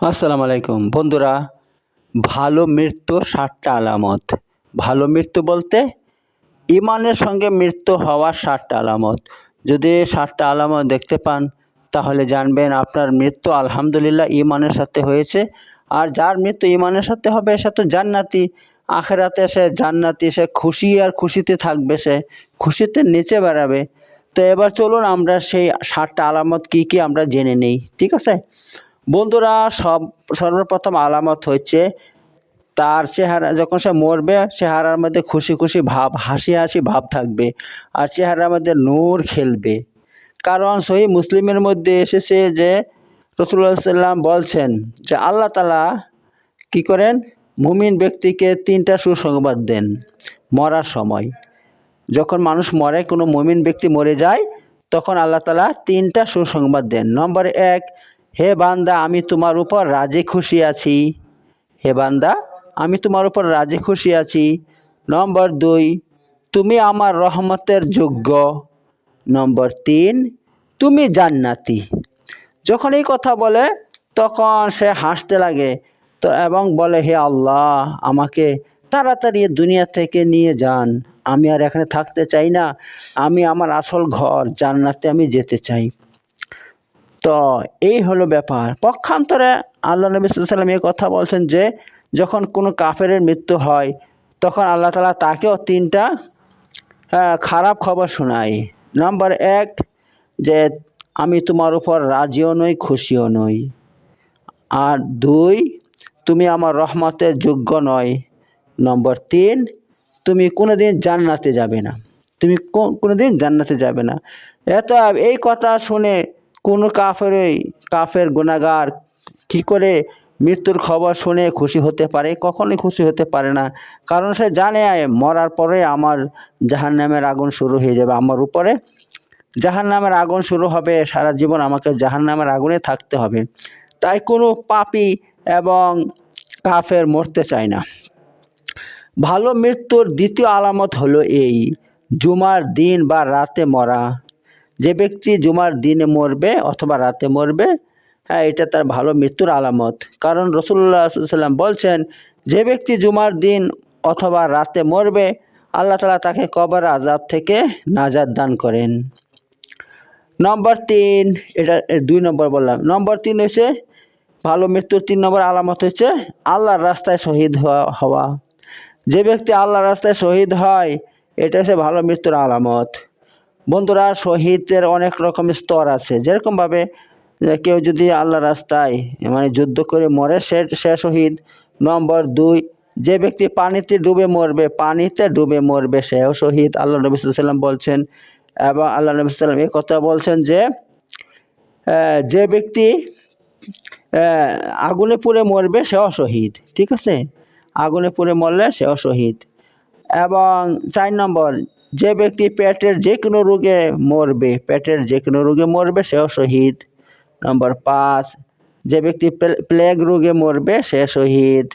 আসসালামু আলাইকুম। বন্ধুরা, ভালো মৃত্যুর সাতটা আলামত। ভালো মৃত্যু বলতে ইমানের সঙ্গে মৃত্যু হওয়ার সাতটা আলামত। যদি সাতটা আলামত দেখতে পান, তাহলে জানবেন আপনার মৃত্যু আলহামদুলিল্লাহ ইমানের সাথে হয়েছে। আর যার মৃত্যু ইমানের সাথে হবে, সে তো জান্নাতি। আখেরাতে সে জান্নাতি, সে খুশি আর খুশিতে থাকবে সে। খুশিতে নিচে বেড়াবে। তো এবার চলুন আমরা সেই সাতটা আলামত কি কি আমরা জেনে নেই, ঠিক আছে? বন্ধুরা, সব সর্বপ্রথম আলামত হচ্ছে তার চেহারা, যখন সে মরবে, চেহারার মধ্যে খুশি খুশি ভাব, হাসি হাসি ভাব থাকবে আর চেহারার মধ্যে নূর খেলবে। কারণ সহি মুসলিমের মধ্যে এসেছে যে রসুল্লাহ সাল্লাম বলছেন যে আল্লাহ তালা কি করেন? মুমিন ব্যক্তিকে তিনটা সুসংবাদ দেন মরার সময়। যখন মানুষ মরে, কোনো মুমিন ব্যক্তি মরে যায়, তখন আল্লাহ তালা তিনটা সুসংবাদ দেন। নম্বর এক হে বান্দা, আমি তোমার উপর রাজি খুশি আছি। হে বান্দা, আমি তোমার উপর রাজি খুশি আছি। নম্বর দুই, তুমি আমার রহমতের যোগ্য। নম্বর তিন, তুমি জান্নাতি। যখন এই কথা বলে, তখন সে হাসতে লাগে। তো এবং বলে, হে আল্লাহ, আমাকে তাড়াতাড়ি দুনিয়া থেকে নিয়ে যান। আমি আর এখানে থাকতে চাই না। আমি আমার আসল ঘর জান্নাতে আমি যেতে চাই। তো এই হলো ব্যাপার। পক্ষান্তরে আল্লাহ নবী সাল্লাম এই কথা বলছেন যে, যখন কোনো কাফের মৃত্যু হয়, তখন আল্লাহ তালা তাকেও তিনটা খারাপ খবর শোনাই নাম্বার এক, যে আমি তোমার উপর রাজিও নই, খুশিও নই। আর দুই, তুমি আমার রহমতের যোগ্য নয়। নম্বর তিন, তুমি কোনোদিন জান্নাতে যাবে না। তুমি কো- কোনোদিন জান্নাতে যাবে না। এত এই কথা শুনে কোনো কাফেরই কাফের গুণাগার কি করে মৃত্যুর খবর শুনে খুশি হতে পারে? কখনোই খুশি হতে পারে না। কারণ সে জানে মরার পরে আমার জাহান্নামের আগুন শুরু হয়ে যাবে আমার উপরে। জাহান্নামের আগুন শুরু হবে, সারা জীবন আমাকে জাহান্নামের আগুনে থাকতে হবে। তাই কোনো পাপি এবং কাফের মরতে চায় না। ভালো মৃত্যুর দ্বিতীয় আলামত হলো এই, জুমার দিন বা রাতে মরা। যে ব্যক্তি জুমার দিনে মরবে অথবা রাতে মরবে হ্যাঁ এটা তার ভালো মৃত্যুর আলামত। কারণ রসুল্লাহ সাল্লাম বলছেন, যে ব্যক্তি জুমার দিন অথবা রাতে মরবে, আল্লাহ তালা তাকে কবর আজাব থেকে নাজাদ দান করেন। নম্বর তিন, এটা দুই নম্বর বললাম। নম্বর তিন হয়েছে ভালো মৃত্যুর তিন নম্বর আলামত হচ্ছে আল্লাহর রাস্তায় শহীদ হওয়া হওয়া। যে ব্যক্তি আল্লাহর রাস্তায় শহীদ হয়, এটা হচ্ছে ভালো মৃত্যুর আলামত। বন্ধুরা, শহীদের অনেক রকম স্তর আছে। যেরকমভাবে কেউ যদি আল্লাহ রাস্তায় মানে যুদ্ধ করে মরে, সে সে শহীদ। নম্বর দুই, যে ব্যক্তি পানিতে ডুবে মরবে, পানিতে ডুবে মরবে, সেও শহীদ। আল্লাহ নবী সাল্লাম বলছেন, এবং আল্লাহ নবী সাল্লাম এই কথা বলছেন যে যে ব্যক্তি আগুনে পুড়ে মরবে, সেও শহীদ। ঠিক আছে? আগুনে পুড়ে মরলে সেও শহীদ। এবং চার নম্বর যে ব্যক্তি পেটের যে কোনো রোগে মরবে, পেটের যে কোনো রোগে মরবে, সেও শহীদ। নম্বর পাঁচ, যে ব্যক্তি প্লে- প্লেগ রোগে মরবে, সে শহীদ।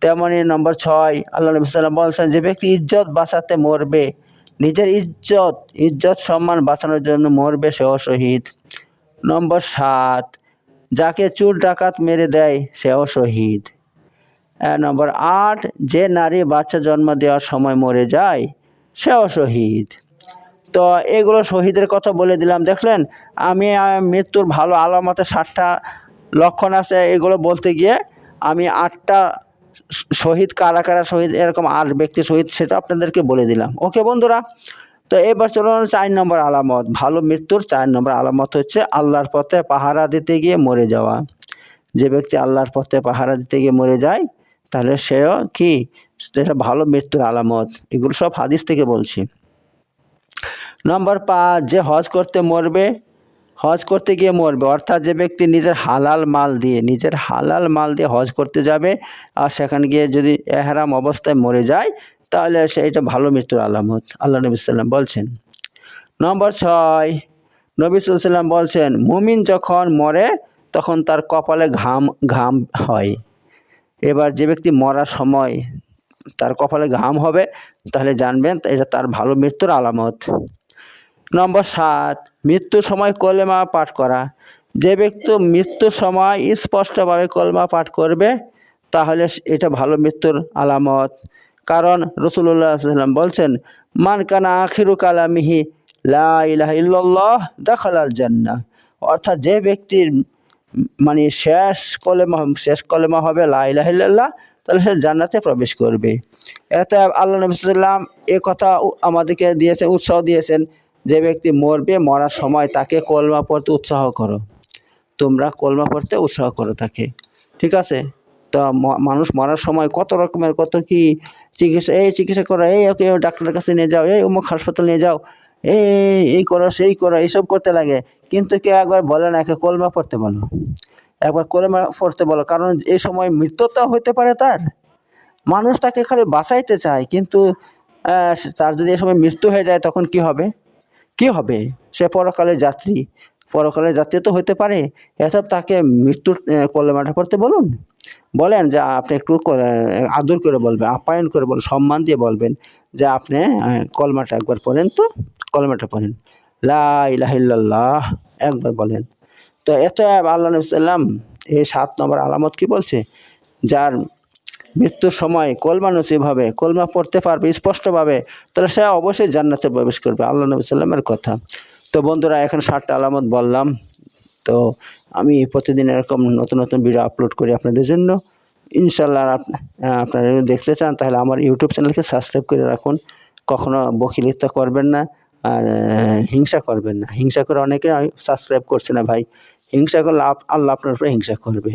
তেমনি নম্বর ছয়, আল্লাহ নবী সাল্লাম বলছেন, যে ব্যক্তি ইজ্জত বাঁচাতে মরবে, নিজের ইজ্জত ইজ্জত সম্মান বাঁচানোর জন্য মরবে, সেও শহীদ। নম্বর সাত, যাকে চুর ডাকাত মেরে দেয়, সেও শহীদ। নম্বর আট, যে নারী বাচ্চা জন্ম দেওয়ার সময় মরে যায় সেও শহীদ। তো এগুলো শহীদের কথা বলে দিলাম। দেখলেন, আমি মৃত্যুর ভালো আলামতে ষাটটা লক্ষণ আছে। এগুলো বলতে গিয়ে আমি আটটা শহীদ, কারা কারা শহীদ, এরকম আট ব্যক্তি শহীদ সেটা আপনাদেরকে বলে দিলাম। ওকে, বন্ধুরা? তো এবার চলুন, চার নম্বর আলামত। ভালো মৃত্যুর চার নম্বর আলামত হচ্ছে আল্লাহর পথে পাহারা দিতে গিয়ে মরে যাওয়া। যে ব্যক্তি আল্লাহর পথে পাহারা দিতে গিয়ে মরে যায় তাহলে সেও কি? সেটা ভালো মৃত্যুর আলামত। এগুলো সব হাদিস থেকে বলছি। নম্বর পাঁচ, যে হজ করতে মরবে, হজ করতে গিয়ে মরবে। অর্থাৎ যে ব্যক্তি নিজের হালাল মাল দিয়ে, নিজের হালাল মাল দিয়ে হজ করতে যাবে আর সেখানে গিয়ে যদি এহরাম অবস্থায় মরে যায়, তাহলে সেটা ভালো মৃত্যুর আলামত। আল্লাহ নবী সাল্লাম বলছেন। নম্বর ছয়, নবী সাল্লাম বলছেন, মুমিন যখন মরে, তখন তার কপালে ঘাম ঘাম হয়। এবার যে ব্যক্তি মরার সময় তার কপালে ঘাম হবে, তাহলে জানবেন এটা তার ভালো মৃত্যুর আলামত। নম্বর সাত, মৃত্যুর সময় কলেমা পাঠ করা। যে ব্যক্তি মৃত্যুর সময় স্পষ্টভাবে কলমা পাঠ করবে, তাহলে এটা ভালো মৃত্যুর আলামত। কারণ রসুল্লাহ সাল্লাম বলছেন, মান কানা আখিরু কালামিহি লা ইলাহা ইল্লাল্লাহ দাখালাল জান্নাহ। অর্থাৎ যে ব্যক্তির মানে শেষ কলেমা শেষ কলেমা হবে লা ইলাহা ইল্লাল্লাহ, তাহলে সে জান্নাতে প্রবেশ করবে। এতে আল্লাহ নবী সাল্লাম এ কথা আমাদেরকে দিয়েছে, উৎসাহ দিয়েছেন যে ব্যক্তি মরবে, মরার সময় তাকে কলমা পড়তে উৎসাহ করো। তোমরা কলমা পড়তে উৎসাহ করো তাকে ঠিক আছে? তা মানুষ মরার সময় কত রকমের কত কি চিকিৎসা, এই চিকিৎসা করো, এই ওকে ডাক্তারের কাছে নিয়ে যাও, এই অমুক হাসপাতাল নিয়ে যাও। এই, এই- করো, সেই করো, এইসব করতে লাগে। কিন্তু কেউ একবার বলে না, একে কলমা পড়তে বলো। একবার কলমা পড়তে বলো, কারণ এই সময় মৃত্যুটা হতে পারে তার। মানুষ তাকে খালি বাঁচাইতে চায়, কিন্তু তার যদি এই সময় মৃত্যু হয়ে যায়, তখন কি হবে? কি হবে? সে পরকালের যাত্রী। পরকালের যাত্রী তো হতে পারে। এসব তাকে মৃত্যুর কলেমাটা পড়তে বলুন। বলেন যে আপনি একটু আদর করে বলবেন, আপ্যায়ন করে বলবেন, সম্মান দিয়ে বলবেন যে আপনি কলমাটা একবার পড়েন তো, কলমাটা পড়েন। লা একবার বলেন। তো এত আল্লাহ নবসাল্লাম এই সাত নম্বর আলামত কি বলছে? যার মৃত্যুর সময় কলমা নসিব হবে, কলমা পড়তে পারবে স্পষ্টভাবে, তাহলে সে অবশ্যই জান্নাতে প্রবেশ করবে, আল্লাহ নবী সাল্লামের কথা। তো বন্ধুরা, এখন সাতটা আলামত বললাম। তো আমি প্রতিদিন এরকম নতুন নতুন ভিডিও আপলোড করি আপনাদের জন্য। ইনশাল্লাহ আপ- আপনারা যদি দেখতে চান, তাহলে আমার ইউটিউব চ্যানেলকে সাবস্ক্রাইব করে রাখুন। কখনো বকিলিতা করবেন না আর হিংসা করবেন না। হিংসা করে অনেকে সাবস্ক্রাইব করছে না ভাই। হিংসা করলে আল্লাহ আপনার উপরে হিংসা করবে।